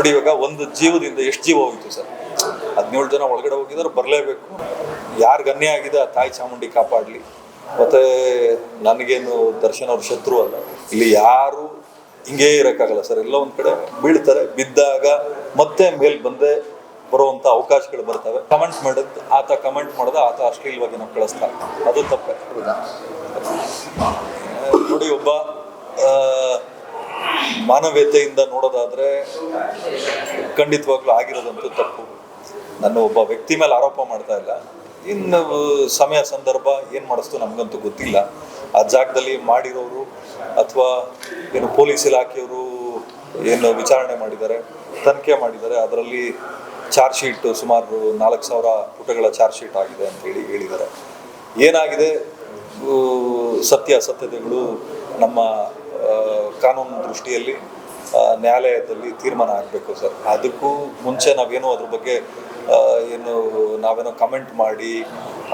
ನೋಡಿ ಇವಾಗ ಒಂದು ಜೀವದಿಂದ ಎಷ್ಟು ಜೀವ ಹೋಗಿತ್ತು ಸರ್? ಹದಿನೇಳು ಜನ ಒಳಗಡೆ ಹೋಗಿದ್ರು ಬರಲೇಬೇಕು. ಯಾರಿಗೆ ಅನ್ಯ ಆಗಿದೆ ಆ ತಾಯಿ ಚಾಮುಂಡಿ ಕಾಪಾಡಲಿ. ಮತ್ತೆ ನನಗೇನು ದರ್ಶನ್ ಅವ್ರ ಶತ್ರು ಅಲ್ಲ. ಇಲ್ಲಿ ಯಾರು ಹಿಂಗೇ ಇರೋಕ್ಕಾಗಲ್ಲ ಸರ್. ಎಲ್ಲ ಒಂದು ಕಡೆ ಬೀಳ್ತಾರೆ. ಬಿದ್ದಾಗ ಮತ್ತೆ ಮೇಲ್ ಬಂದೇ ಬರುವಂಥ ಅವಕಾಶಗಳು ಬರ್ತವೆ. ಕಮೆಂಟ್ ಮಾಡಿದ್ ಆತ ಕಮೆಂಟ್ ಮಾಡಿದ ಆತ ಅಶ್ಲೀಲವಾಗಿ ನಾವು ಕಳಿಸ್ತಾರೆ ಅದು ತಪ್ಪೆ. ನೋಡಿ ಒಬ್ಬ ಮಾನವೀಯತೆಯಿಂದ ನೋಡೋದಾದ್ರೆ ಖಂಡಿತವಾಗ್ಲೂ ಆಗಿರೋದಂತೂ ತಪ್ಪು. ನಾನು ಒಬ್ಬ ವ್ಯಕ್ತಿ ಮೇಲೆ ಆರೋಪ ಮಾಡ್ತಾ ಇಲ್ಲ. ಇನ್ನು ಸಮಯ, ಸಂದರ್ಭ ಏನು ಮಾಡಿಸ್ತು ನಮಗಂತೂ ಗೊತ್ತಿಲ್ಲ. ಆ ಜಾಗದಲ್ಲಿ ಮಾಡಿರೋರು ಅಥವಾ ಏನು ಪೊಲೀಸ್ ಇಲಾಖೆಯವರು ಏನು ವಿಚಾರಣೆ ಮಾಡಿದ್ದಾರೆ, ತನಿಖೆ ಮಾಡಿದ್ದಾರೆ. ಅದರಲ್ಲಿ ಚಾರ್ಜ್ ಶೀಟ್ ಸುಮಾರು ನಾಲ್ಕು ಸಾವಿರ ಪುಟಗಳ ಚಾರ್ಜ್ ಶೀಟ್ ಆಗಿದೆ ಅಂತ ಹೇಳಿ ಹೇಳಿದ್ದಾರೆ. ಏನಾಗಿದೆ? ಸತ್ಯ ಸತ್ಯತೆಗಳು ನಮ್ಮ ಕಾನೂನು ದೃಷ್ಟಿಯಲ್ಲಿ ನ್ಯಾಯಾಲಯದಲ್ಲಿ ತೀರ್ಮಾನ ಆಗಬೇಕು ಸರ್. ಅದಕ್ಕೂ ಮುಂಚೆ ನಾವೇನೋ ಅದ್ರ ಬಗ್ಗೆ ಏನು, ನಾವೇನೋ ಕಮೆಂಟ್ ಮಾಡಿ,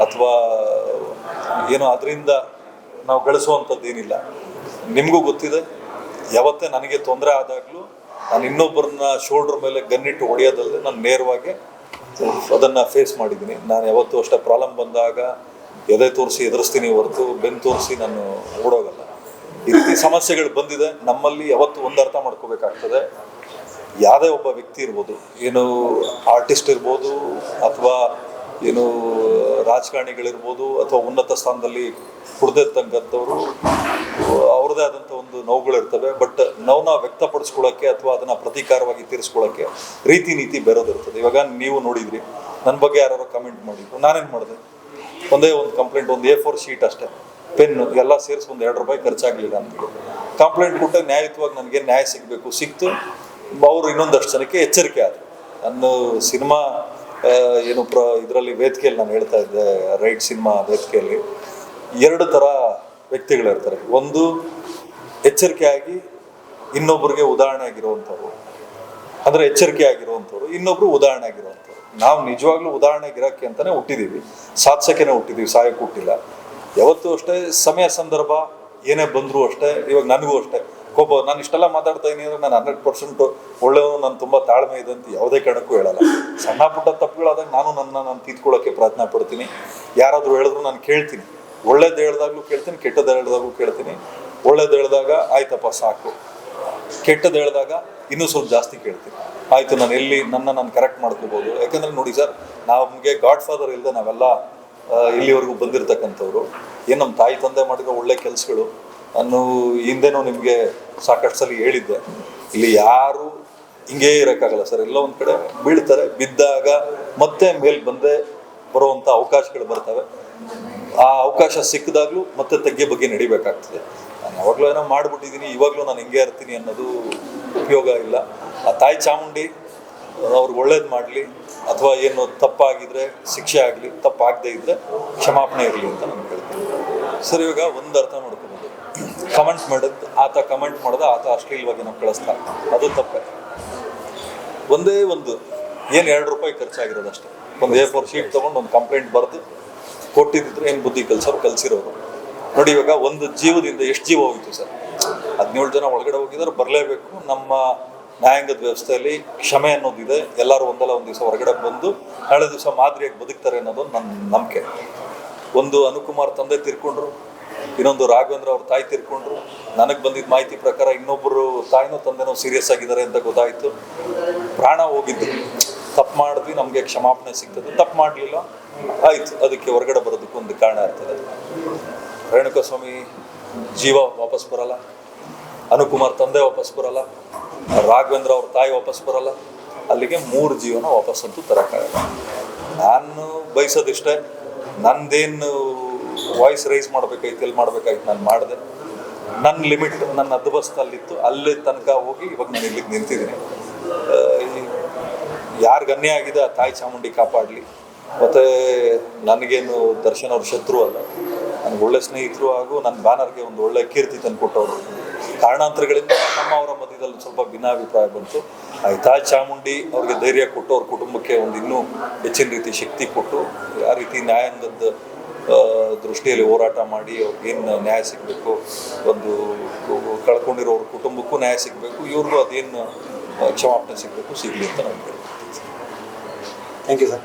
ಅಥವಾ ಏನೋ ಅದರಿಂದ ನಾವು ಗಳಿಸುವಂಥದ್ದು ಏನಿಲ್ಲ. ನಿಮಗೂ ಗೊತ್ತಿದೆ, ಯಾವತ್ತೇ ನನಗೆ ತೊಂದರೆ ಆದಾಗಲೂ ನಾನು ಇನ್ನೊಬ್ಬರನ್ನ ಶೋಲ್ಡ್ರ್ ಮೇಲೆ ಗನ್ನಿಟ್ಟು ಹೊಡೆಯೋದಲ್ಲದೆ ನಾನು ನೇರವಾಗಿ ಅದನ್ನು ಫೇಸ್ ಮಾಡಿದ್ದೀನಿ. ನಾನು ಯಾವತ್ತೂ ಅಷ್ಟೇ ಪ್ರಾಬ್ಲಮ್ ಬಂದಾಗ ಎದೆ ತೋರಿಸಿ ಎದುರಿಸ್ತೀನಿ ಹೊರತು ಬೆನ್ನು ತೋರಿಸಿ ನಾನು ಓಡೋಗಲ್ಲ. ರೀತಿ ಸಮಸ್ಯೆಗಳು ಬಂದಿದೆ, ನಮ್ಮಲ್ಲಿ ಯಾವತ್ತು ಒಂದರ್ಥ ಮಾಡ್ಕೋಬೇಕಾಗ್ತದೆ. ಯಾವುದೇ ಒಬ್ಬ ವ್ಯಕ್ತಿ ಇರ್ಬೋದು, ಏನು ಆರ್ಟಿಸ್ಟ್ ಇರ್ಬೋದು, ಅಥವಾ ಏನು ರಾಜಕಾರಣಿಗಳಿರ್ಬೋದು, ಅಥವಾ ಉನ್ನತ ಸ್ಥಾನದಲ್ಲಿ ಕುಡ್ದಿರ್ತಕ್ಕಂಥವ್ರು ಅವ್ರದ್ದೇ ಆದಂಥ ಒಂದು ನೋವುಗಳಿರ್ತವೆ. ಬಟ್ ನೋವನ್ನ ವ್ಯಕ್ತಪಡಿಸ್ಕೊಳ್ಳೋಕ್ಕೆ ಅಥವಾ ಅದನ್ನು ಪ್ರತೀಕಾರವಾಗಿ ತೀರಿಸ್ಕೊಳ್ಳೋಕ್ಕೆ ರೀತಿ ನೀತಿ ಬೇರೋದಿರ್ತದೆ. ಇವಾಗ ನೀವು ನೋಡಿದ್ರಿ ನನ್ನ ಬಗ್ಗೆ ಯಾರು ಕಮೆಂಟ್ ಮಾಡಿದ್ರು ನಾನೇನು ಮಾಡಿದೆ? ಒಂದೇ ಒಂದು ಕಂಪ್ಲೇಂಟ್ ಒಂದು ಎ ಫೋರ್ ಶೀಟ್ ಅಷ್ಟೇ. ಪೆನ್ನು ಎಲ್ಲ ಸೇರಿಸಿ ಒಂದು ಎರಡು ರೂಪಾಯಿ ಖರ್ಚಾಗಲಿಲ್ಲ ಅಂತ ಕಂಪ್ಲೇಂಟ್ ಕೊಟ್ಟಾಗ ನ್ಯಾಯಯುತವಾಗಿ ನನಗೆ ನ್ಯಾಯ ಸಿಗಬೇಕು. ಸಿಕ್ತು. ಅವರು ಇನ್ನೊಂದಷ್ಟು ಜನಕ್ಕೆ ಎಚ್ಚರಿಕೆ ಆದರು. ನನ್ನ ಸಿನಿಮಾ ಏನು ಪ್ರ, ಇದರಲ್ಲಿ ವೇದಿಕೆಯಲ್ಲಿ ನಾನು ಹೇಳ್ತಾ ಇದ್ದೆ, ರೈಟ್ ಸಿನಿಮಾ ವೇದಿಕೆಯಲ್ಲಿ. ಎರಡು ಥರ ವ್ಯಕ್ತಿಗಳಿರ್ತಾರೆ ಒಂದು ಎಚ್ಚರಿಕೆಯಾಗಿ ಇನ್ನೊಬ್ಬರಿಗೆ ಉದಾಹರಣೆ ಆಗಿರುವಂಥವ್ರು. ಅಂದರೆ ಎಚ್ಚರಿಕೆ ಆಗಿರುವಂಥವ್ರು. ಇನ್ನೊಬ್ರು ಉದಾಹರಣೆ ಆಗಿರುವಂಥವ್ರು. ನಾವು ನಿಜವಾಗ್ಲೂ ಉದಾಹರಣೆ ಇರೋಕ್ಕೆ ಅಂತಾನೆ ಹುಟ್ಟಿದೀವಿ. ಸಾಧಿಸೋಕೆನೆ ಹುಟ್ಟಿದೀವಿ. ಸಾಯಕ್ಕೆ ಹುಟ್ಟಿಲ್ಲ. ಯಾವತ್ತೂ ಅಷ್ಟೇ ಸಮಯ ಸಂದರ್ಭ, ಏನೇ ಬಂದರೂ ಅಷ್ಟೇ, ಇವಾಗ ನನಗೂ ಅಷ್ಟೇ. ಕೋಪ, ನಾನು ಇಷ್ಟೆಲ್ಲ ಮಾತಾಡ್ತಾ ಇದ್ದೀನಿ ಅಂದರೆ ನಾನು ಹಂಡ್ರೆಡ್ ಪರ್ಸೆಂಟ್ ಒಳ್ಳೆಯವನು, ನಾನು ತುಂಬ ತಾಳ್ಮೆ ಇದೆ ಅಂತ ಯಾವುದೇ ಕಾರಣಕ್ಕೂ ಹೇಳಲ್ಲ. ಸಣ್ಣ ಪುಟ್ಟ ತಪ್ಪುಗಳಾದಾಗ ನಾನು ನನ್ನ, ನಾನು ತಿದ್ಕೊಳ್ಳೋಕ್ಕೆ ಪ್ರಯತ್ನ ಪಡ್ತೀನಿ. ಯಾರಾದರೂ ಹೇಳಿದ್ರು ನಾನು ಕೇಳ್ತೀನಿ. ಒಳ್ಳೇದು ಹೇಳ್ದಾಗ್ಲೂ ಕೇಳ್ತೀನಿ ಕೆಟ್ಟದ್ದು ಹೇಳ್ದಾಗ್ಲೂ ಕೇಳ್ತೀನಿ. ಒಳ್ಳೇದು ಹೇಳಿದಾಗ ಆಯ್ತಪ್ಪ, ಸಾಕು. ಕೆಟ್ಟದ್ದು ಹೇಳಿದಾಗ ಇನ್ನೂ ಸ್ವಲ್ಪ ಜಾಸ್ತಿ ಕೇಳ್ತೀನಿ. ಆಯಿತು, ನಾನು ಎಲ್ಲಿ ನನ್ನ, ನಾನು ಕರೆಕ್ಟ್ ಮಾಡ್ಕೋಬೋದು. ಯಾಕಂದರೆ ನೋಡಿ ಸರ್, ನಮಗೆ ಗಾಡ್ ಫಾದರ್ ಇಲ್ಲದೆ ನಾವೆಲ್ಲ ಇಲ್ಲಿವರೆಗೂ ಬಂದಿರತಕ್ಕಂಥವ್ರು. ಏನು ನಮ್ಮ ತಾಯಿ ತಂದೆ ಮಾಡಿರೋ ಒಳ್ಳೆ ಕೆಲಸಗಳು ಅನ್ನೋ ಹಿಂದೆನೂ ನಿಮಗೆ ಸಾಕಷ್ಟು ಸಲ ಹೇಳಿದ್ದೆ. ಇಲ್ಲಿ ಯಾರು ಹಿಂಗೆ ಇರೋಕ್ಕಾಗಲ್ಲ ಸರ್. ಎಲ್ಲ ಒಂದು ಕಡೆ ಬೀಳ್ತಾರೆ, ಬಿದ್ದಾಗ ಮತ್ತೆ ಮೇಲೆ ಬಂದೆ ಬರುವಂಥ ಅವಕಾಶಗಳು ಬರ್ತವೆ. ಆ ಅವಕಾಶ ಸಿಕ್ಕಿದಾಗಲೂ ಮತ್ತೆ ತಗ್ಗೆ ಬಗ್ಗೆ ನಡಿಬೇಕಾಗ್ತದೆ. ನಾನು ಯಾವಾಗಲೂ ಏನೋ ಮಾಡಿಬಿಟ್ಟಿದ್ದೀನಿ ಇವಾಗಲೂ ನಾನು ಹಿಂಗೆ ಇರ್ತೀನಿ ಅನ್ನೋದು ಉಪಯೋಗ ಇಲ್ಲ. ಆ ತಾಯಿ ಚಾಮುಂಡಿ ಅವ್ರಿಗೆ ಒಳ್ಳೇದು ಮಾಡಲಿ ಅಥವಾ ಏನು ತಪ್ಪಾಗಿದ್ರೆ ಶಿಕ್ಷೆ ಆಗಲಿ, ತಪ್ಪಾಗದೇ ಇದ್ದರೆ ಕ್ಷಮಾಪಣೆ ಇರಲಿ ಅಂತ ನಾನು ಹೇಳ್ತೀನಿ. ಸರ್, ಇವಾಗ ಒಂದು ಅರ್ಥ ನೋಡ್ಕೊಬೋದು ಕಮೆಂಟ್ ಮಾಡಿದ್, ಆತ ಕಮೆಂಟ್ ಮಾಡ್ದ, ಆತ ಅಶ್ಲೀಲವಾಗಿ ನಾವು ಕಳಿಸ್ತಾ ಅದು ತಪ್ಪೆ. ಒಂದೇ ಒಂದು, ಏನು ಎರಡು ರೂಪಾಯಿ ಖರ್ಚಾಗಿರೋದು ಅಷ್ಟೇ. ಒಂದು ಎ ಫೋರ್ ಶೀಟ್ ತೊಗೊಂಡು ಒಂದು ಕಂಪ್ಲೇಂಟ್ ಬರೆದು ಕೊಟ್ಟಿದ್ದಿದ್ರೆ ಏನು ಬುದ್ಧಿ ಕಲ್ಸೋರು, ಕಲಿಸಿರೋರು. ನೋಡಿ, ಇವಾಗ ಒಂದು ಜೀವದಿಂದ ಎಷ್ಟು ಜೀವ ಹೋಗಿತ್ತು ಸರ್? ಹದಿನೇಳು ಜನ ಒಳಗಡೆ ಹೋಗಿದ್ದಾರೆ, ಬರಲೇಬೇಕು. ನಮ್ಮ ನ್ಯಾಯಾಂಗದ ವ್ಯವಸ್ಥೆಯಲ್ಲಿ ಕ್ಷಮೆ ಅನ್ನೋದಿದೆ. ಎಲ್ಲರೂ ಒಂದಲ್ಲ ಒಂದು ದಿವಸ ಹೊರಗಡೆ ಬಂದು ನಾಳೆ ದಿವಸ ಮಾದರಿಯಾಗಿ ಬದುಕ್ತಾರೆ ಅನ್ನೋದು ನನ್ನ ನಂಬಿಕೆ. ಒಂದು ಅನುಕುಮಾರ್ ತಂದೆ ತೀರ್ಕೊಂಡ್ರು, ಇನ್ನೊಂದು ರಾಘವೇಂದ್ರ ಅವ್ರ ತಾಯಿ ತೀರ್ಕೊಂಡ್ರು. ನನಗೆ ಬಂದಿದ್ದ ಮಾಹಿತಿ ಪ್ರಕಾರ ಇನ್ನೊಬ್ಬರು ತಾಯಿನೋ ತಂದೆನೋ ಸೀರಿಯಸ್ ಆಗಿದ್ದಾರೆ ಅಂತ ಗೊತ್ತಾಯಿತು. ಪ್ರಾಣ ಹೋಗಿದ್ದು. ತಪ್ಪು ಮಾಡಿದ್ವಿ, ನಮಗೆ ಕ್ಷಮಾಪಣೆ ಸಿಗ್ತದೆ. ತಪ್ಪು ಮಾಡಲಿಲ್ಲ. ಆಯ್ತು, ಅದಕ್ಕೆ ಹೊರಗಡೆ ಬರೋದಕ್ಕೆ ಒಂದು ಕಾರಣ ಇರ್ತದೆ ರೇಣುಕಸ್ವಾಮಿ ಜೀವ ವಾಪಸ್ ಬರಲ್ಲ. ಅನುಕುಮಾರ್ ತಂದೆ ವಾಪಸ್ ಬರಲ್ಲ. ರಾಘವೇಂದ್ರ ಅವ್ರ ತಾಯಿ ವಾಪಸ್ ಬರಲ್ಲ. ಅಲ್ಲಿಗೆ ಮೂರು ಜೀವನ ವಾಪಸ್ ಅಂತೂ ತರೋಕ್ಕಾಗಲ್ಲ ನಾನು ಬಯಸೋದಿಷ್ಟೇ, ನಂದೇನು ವಾಯ್ಸ್ ರೈಸ್ ಮಾಡ್ಬೇಕಾಯ್ತು, ಎಲ್ಲಿ ಮಾಡ್ಬೇಕಾಯ್ತು ನಾನು ಮಾಡಿದೆ. ನನ್ನ ಲಿಮಿಟ್ ನನ್ನ ಅದ್ಬಸ್ತಲ್ಲಿತ್ತು ಅಲ್ಲಿ ತನಕ ಹೋಗಿ ಇವಾಗ ನಾನು ಇಲ್ಲಿಗೆ ನಿಂತಿದ್ದೀನಿ. ಯಾರಿಗೆ ಅನ್ಯ ಆಗಿದೆ, ಆ ತಾಯಿ ಚಾಮುಂಡಿ ಕಾಪಾಡಲಿ. ಮತ್ತು ನನಗೇನು ದರ್ಶನ್ ಅವ್ರ ಶತ್ರು ಅಲ್ಲ. ನನಗೆ ಒಳ್ಳೆ ಸ್ನೇಹಿತರು ಹಾಗೂ ನನ್ನ ಬ್ಯಾನರ್ಗೆ ಒಂದು ಒಳ್ಳೆ ಕೀರ್ತಿ ತಂದು ಕೊಟ್ಟವರು ಕಾರಣಾಂತರಗಳಿಂದ ನಮ್ಮ ಅವರ ಮಧ್ಯದಲ್ಲಿ ಸ್ವಲ್ಪ ಭಿನ್ನಾಭಿಪ್ರಾಯ ಬಂತು. ಆಯ್ತಾ ಚಾಮುಂಡಿ ಅವ್ರಿಗೆ ಧೈರ್ಯ ಕೊಟ್ಟು ಅವ್ರ ಕುಟುಂಬಕ್ಕೆ ಒಂದು ಇನ್ನೂ ಹೆಚ್ಚಿನ ರೀತಿ ಶಕ್ತಿ ಕೊಟ್ಟು ಆ ರೀತಿ ನ್ಯಾಯಾಂಗದ ದೃಷ್ಟಿಯಲ್ಲಿ ಹೋರಾಟ ಮಾಡಿ ಅವ್ರಿಗೇನು ನ್ಯಾಯ ಸಿಗಬೇಕು, ಒಂದು ಕಳ್ಕೊಂಡಿರೋ ಅವ್ರ ಕುಟುಂಬಕ್ಕೂ ನ್ಯಾಯ ಸಿಗಬೇಕು, ಇವ್ರಿಗೂ ಅದೇನು ಕ್ಷಮಾಪಣೆ ಸಿಗಬೇಕು, ಸಿಗಲಿ ಅಂತ ನಾನು ಥ್ಯಾಂಕ್ ಯು ಸರ್